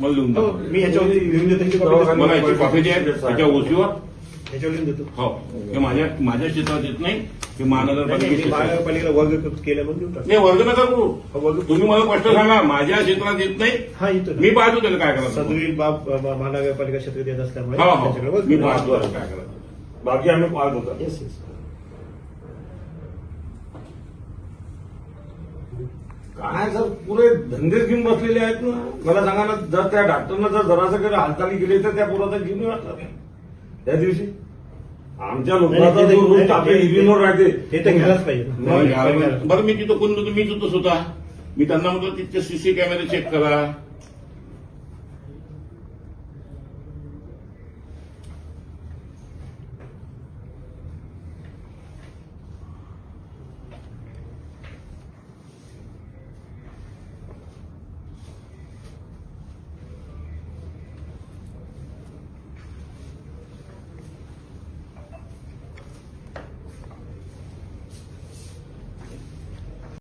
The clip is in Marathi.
मला लिहून हो, द्या मी याच्यावरती लिहून देतो copy देतो. मला याची कॉपी द्या त्याच्या ओसीवर. याच्यावर लिहून देतो. हो. हे माझ्या माझ्या क्षेत्रात येत नाही. हे नाही, नाही, महानगरपालिकेचे मी क्षेत्र आहे. महानगरपालिकेला वर्ग केलं म्हणून देऊन टाकतो. नाही वर्ग नका करू. हो, वर्ग- तुम्ही मला स्पष्ट सांगा माझ्या क्षेत्रात येत नाही. हा येतो मी पाहतो त्याला काय करायचं. सदरील बाब अ, महानगरपालिका क्षेत्रात येत असल्यामुळे हो हो. त्याच्याकडे मी. पाहतो त्याला काय करायचं. बाकी आम्ही पाहत होतो Yes, yes. काय सर पुरे धंदेच घेऊन बसलेले आहेत ना. मला सांगा ना जर त्या डॉक्टरनं जर जरासं काही हालचाली केली तर त्या पोराचा जीव नाही वाटला त्या दिवशी आमच्या लोकांचा जो ते- रोज ते- आपल्या ते- इव्हिनिंगवर राहते. ते तर घ्यायलाच पाहिजे. बरं मी तिथं कोण मीच होतो. स्वतः मी त्यांना म्हटलं तिथे सीसी कॅमेरे चेक करा.